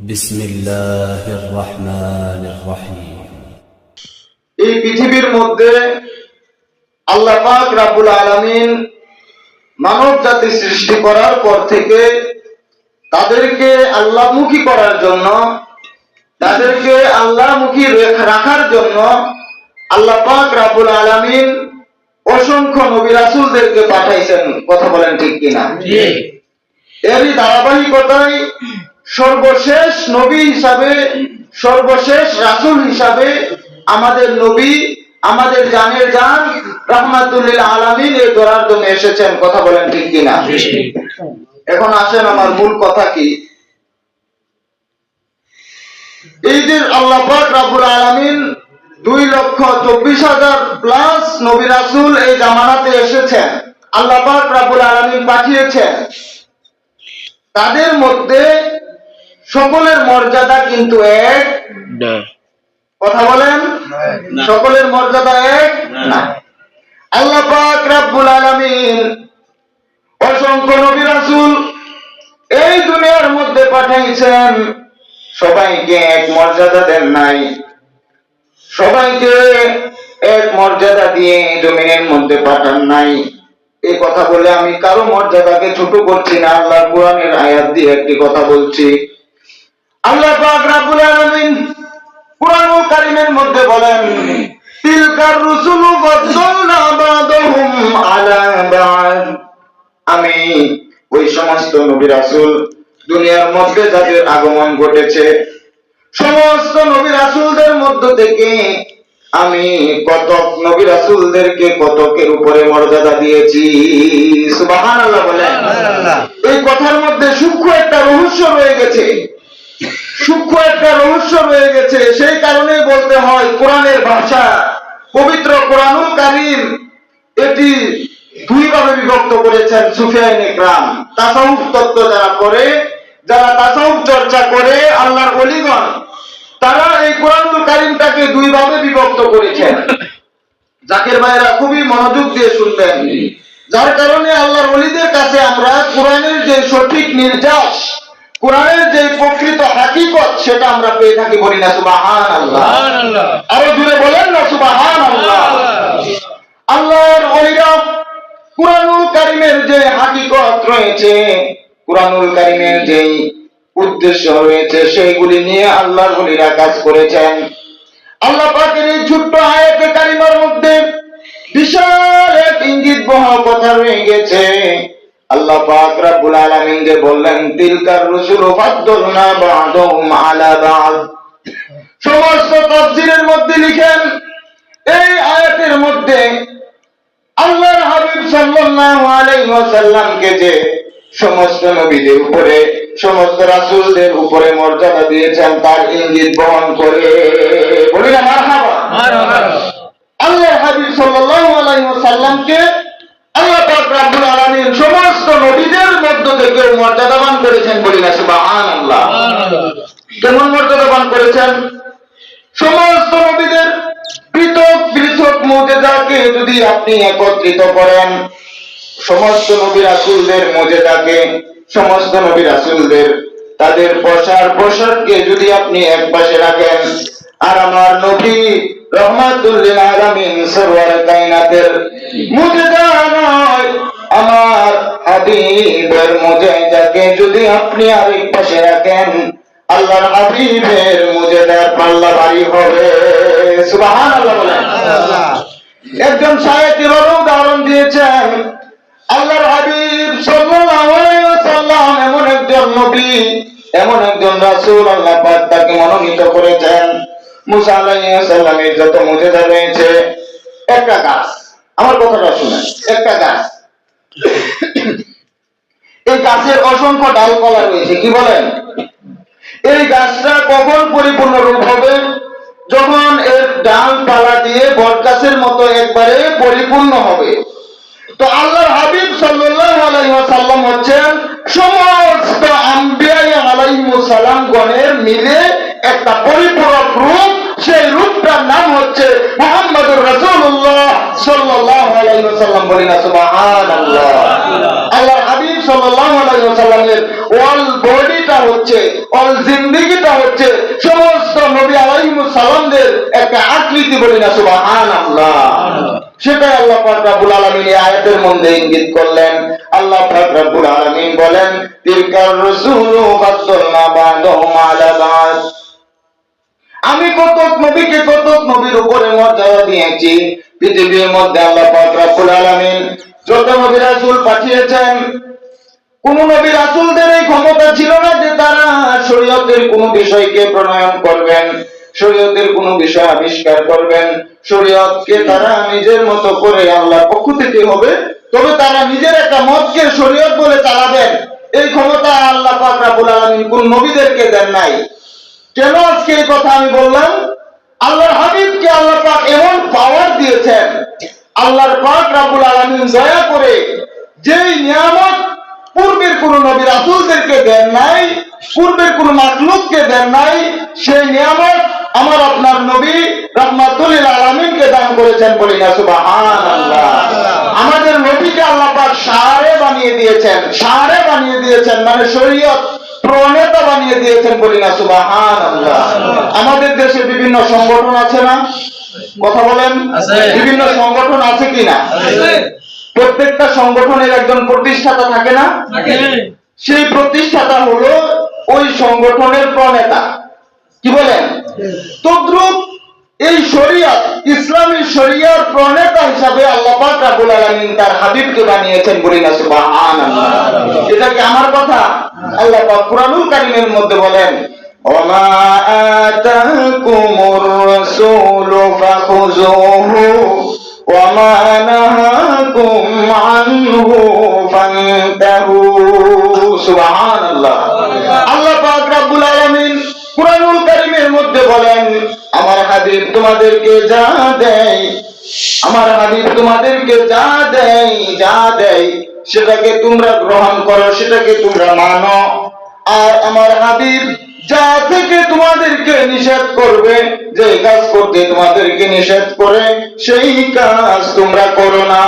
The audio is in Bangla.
بسم الله الرحمن الرحيم এই পৃথিবীর মধ্যে আল্লাহ পাক রাব্বুল আলামিন মানব জাতি সৃষ্টি করার পর থেকে তাদেরকে আল্লাহমুখী করার জন্য তাদেরকে আল্লাহমুখী রেখ- রাখার জন্য আল্লাহ পাক রাব্বুল আলামিন অসংখ্য নবী রাসূলদেরকে পাঠাইছেন কথা বলেন ঠিক কিনা এরই ধারাবাহিকতায় সর্বশেষ নবী হিসাবে সর্বশেষ রাসূল হিসাবে আমাদের নবী আমাদের জানের জান রহমাতুল্লিল আলামিন এই ধরার জন্য এসেছেন। কথা বলেন ঠিক কিনা? এখন আসেন আমার মূল কথা কি? এই যে আল্লাহ পাক রাব্বুল আলামিন দুই লক্ষ চব্বিশ হাজার প্লাস নবী রাসুল এই জামানাতে এসেছেন। আল্লাহ পাক রাব্বুল আলামিন পাঠিয়েছেন। তাদের মধ্যে সকলের মর্যাদা কিন্তু এক? না। কথা বলেন। সকলের মর্যাদা এক? না। না। আল্লাহ পাক রাব্বুল আলামিন অসংখ্য নবী রাসূল এই দুনিয়ার মধ্যে পাঠাইছেন সবাইকে এক মর্যাদা দেন নাই। সবাইকে এক মর্যাদা দিয়ে এই জমিনের মধ্যে পাঠান নাই। এই কথা বলে আমি কারও মর্যাদাকে ছোট করছি না। আল্লাহ কোরআনের আয়াত দিয়ে একটি কথা বলছি। আল্লাহ পাক রাব্বুল আলামিন কারীমের মধ্যে বলেন তিলকার রুসুলু বাদহুম আলা বাদ। আমি ওই সমস্ত নবী রাসূল দুনিয়ার মধ্যে যাদের আগমন ঘটেছে সমস্ত নবী রাসূলদের মধ্য থেকে আমি কতক নবী রাসূলদেরকে কতকের উপরে মর্যাদা দিয়েছি? সুবহানাল্লাহ বলেন। এই কথার মধ্যে সূক্ষ্ম একটা রহস্য রয়ে গেছে। সূক্ষ্ম একটা রহস্য রয়ে গেছে, সেই কারণেই বলতে হয় কোরআনের ভাষা। পবিত্র কোরআনুল কারীম এটি দুই ভাবে বিভক্ত করেছেন সুফিয়ান ইকরাম তাসাউফ তত্ত্ব যারা করে, যারা তাসাউফ চর্চা করে, আল্লাহর অলিগণ, তারা এই কোরআনুল কারীমটাকে দুই ভাবে বিভক্ত করেছেন। জাকির ভাইরা খুবই মনোযোগ দিয়ে শুনবেন। যার কারণে আল্লাহর অলিদের কাছে আমরা কোরআনের যে সঠিক নির্যাস কোরআনের যে প্রকৃত হাকিকত সেটা আমরা পেয়ে থাকি বলি না সুবাহান আল্লাহ আরও জুড়ে বলেন না সুবাহান আল্লাহ আল্লাহর ওলিরা কোরআনুল কারিমের যে হাকিকত রয়েছে কোরআনুল কারিমের যে উদ্দেশ্য রয়েছে সেইগুলি নিয়ে আল্লাহর ওলিরা কাজ করেছেন। আল্লাহ পাকের এই ছোট্ট আয়াতে কারিমার মধ্যে বিশাল এক ইঙ্গিত বহ কথা রয়ে গেছে। আল্লাহ পাক রব্বুল আলামিন যে বললেন, তিলকার রুসুল আলা বা'দ। সমস্ত তাফসীরের মধ্যে লিখেন, এই আয়াতের মধ্যে আল্লাহর হাবিব সাল্লাল্লাহু আলাইহি ওয়াসাল্লামকে যে সমস্ত নবীদের উপরে, সমস্ত রাসূলদের উপরে মর্যাদা দিয়েছেন, তার ইঙ্গিত বহন করে। বলি না, মারহাবা। আল্লাহর হাবিব সাল্লাল্লাহু আলাইহি ওয়াসাল্লামকে আল্লাহ পাক রব্বুল আলামিন সমস্ত নবীদের মধ্য থেকে মর্যাদাবান করেছেন বলি না, সুবহানাল্লাহ। কেমন মর্যাদাবান করেছেন? সমস্ত নবীদের পৃথক পৃথক মজেদাকে যদি আপনি একত্রিত করেন, সমস্ত নবী রাসূলদের মজেদাকে সমস্ত নবী রাসূলদের, তাদের প্রসার প্রসারকে যদি আপনি এক পাশে রাখেন, আর আমার নবী রহমাতুল্লিল আলামিন সরওয়ার কায়নাতের মুজেদা নয় আমার হাবিবের মুজেদাকে যদি আপনি আরেক পাশে রাখেন, আল্লাহর হাবিবের মুজেদার পাল্লা ভারী হবে বলেন। একজন সাহেব এভাবে উদাহরণ দিয়েছেন। আল্লাহর হাবিব সাল্লাল্লাহু আলাইহি ওয়াসাল্লাম এমন একজন নবী, এমন একজন রাসূল আল্লাহ পাক তাকে মনোনীত করেছেন। মুসা আলাইহিস সালামের যত মুজিজা রয়েছে, একটা গাছ। আমার কথাটা শুনেন, একটা গাছ। এই গাছের অসংখ্য ডালপালা রয়েছে, কি বলেন? এই গাছটা কখন পরিপূর্ণ রূপ হবে? যখন এর ডালপালা দিয়ে বটগাছের মতো একবারে পরিপূর্ণ হবে। তো আল্লাহর হাবিব ওয়াসাল্লাম হচ্ছেন সমস্ত আম্বিয়া আলাইহিস সালাম গণের মিলে একটা পরিপূরক রূপ সেই রূপটার নাম হচ্ছে মুহাম্মদুর রাসূলুল্লাহ সাল্লাল্লাহু আলাইহি ওয়াসাল্লাম বলি না সুবহানাল্লাহ। আল্লাহর হাবিব সাল্লাল্লাহু আলাইহি ওয়াসাল্লামের ওয়াল বডিটা হচ্ছে অল জিন্দিগিটা হচ্ছে সমস্ত নবী আলাইহিমুস সালামদের একটা আকৃতি বলি না, সুবহানাল্লাহ। সেটাই আল্লাহ পাক রব্বুল আলামিন এই আয়াতের মধ্যে ইঙ্গিত করলেন। আল্লাহ পাক রব্বুল আলামিন বলেন, তিলকার রাসূলু ফাদ্দালনা বা'দাহুম আলা বা'দ। আমি কতক নবীকে কতক নবীর উপরে মর্যাদা দিয়েছি। পৃথিবীর মধ্যে আল্লাহ পাক রব্বুল আলামিন যত নবী রাসূল পাঠিয়েছেন, কোন নবী রাসূলদের এই ক্ষমতা ছিল না যে তারা শরীয়তের কোন বিষয়কে প্রণয়ন করবেন, শরীয়তের কোন বিষয় আবিষ্কার করবেন। শরীয়তকে তারা নিজের মতো করে আল্লাহ পক্ষ থেকে হবে, তবে তারা নিজের একটা মতকে শরীয়ত বলে চালাবেন। এই ক্ষমতা আল্লাহ পাক রব্বুল আলামিন কোন নবীদেরকে দেন নাই। কেন আজকে এই কথা আমি বললাম? আল্লাহর হাবিবকে আল্লাহ পাক এমন পাওয়ার দিয়েছেন। আল্লাহর পাক রাব্বুল আলামিন দয়া করে যেই নিয়ামত পূর্বের কোন নবী রাসূলদেরকে দেন নাই, পূর্বের কোন মাখলুককে দেন নাই, সেই নিয়ামত আমার আপনার নবী রাহমাতুল আলামিনকে দান করেছেন বলি না, সুবহানাল্লাহ। আমাদের নবীকে আল্লাহ পাক সারে বানিয়ে দিয়েছেন সারে বানিয়ে দিয়েছেন মানে শরীয়ত। প্রণেতা বানিয়ে দিয়েছেন বলি না সুবাহান আমাদের দেশে বিভিন্ন সংগঠন আছে না? কথা বলেন। বিভিন্ন সংগঠন আছে কি না? প্রত্যেকটা সংগঠনের একজন প্রতিষ্ঠাতা থাকে না? সেই প্রতিষ্ঠাতা হলো ওই সংগঠনের প্রণেতা। কি বলেন? তদ্রুপ এই শরিয়ত ইসলামী শরিয়ার প্রণেতা হিসাবে আল্লাহ পাক রাব্বুল আলামিন তার হাবিবকে বানিয়েছেন বলি না সুবহানাল্লাহ। এটা কি আমার কথা? আল্লাহ পাক কুরআনুল কারীমের মধ্যে বলেন, ওমা আতাকুমুর রাসূলু ফাখুযুহু ওমা নাহাকুম আনহু ফান্তাহু। সুবহানাল্লাহ। আল্লাহ পাক রব্বুল আলামিন কুরআনুল কারীমের মধ্যে বলেন, আমার হাবিব তোমাদেরকে যা দেয়, আমার হাবিব তোমাদেরকে যা দেয় যা দেয় সেটাকে তোমরা গ্রহণ করো, সেটাকে তোমরা মানো। আর আমার হাবিব যা থেকে তোমাদেরকে নিষেধ করবে, যে কাজ করতে তোমাদেরকে নিষেধ করে, সেই কাজ তোমরা করো না।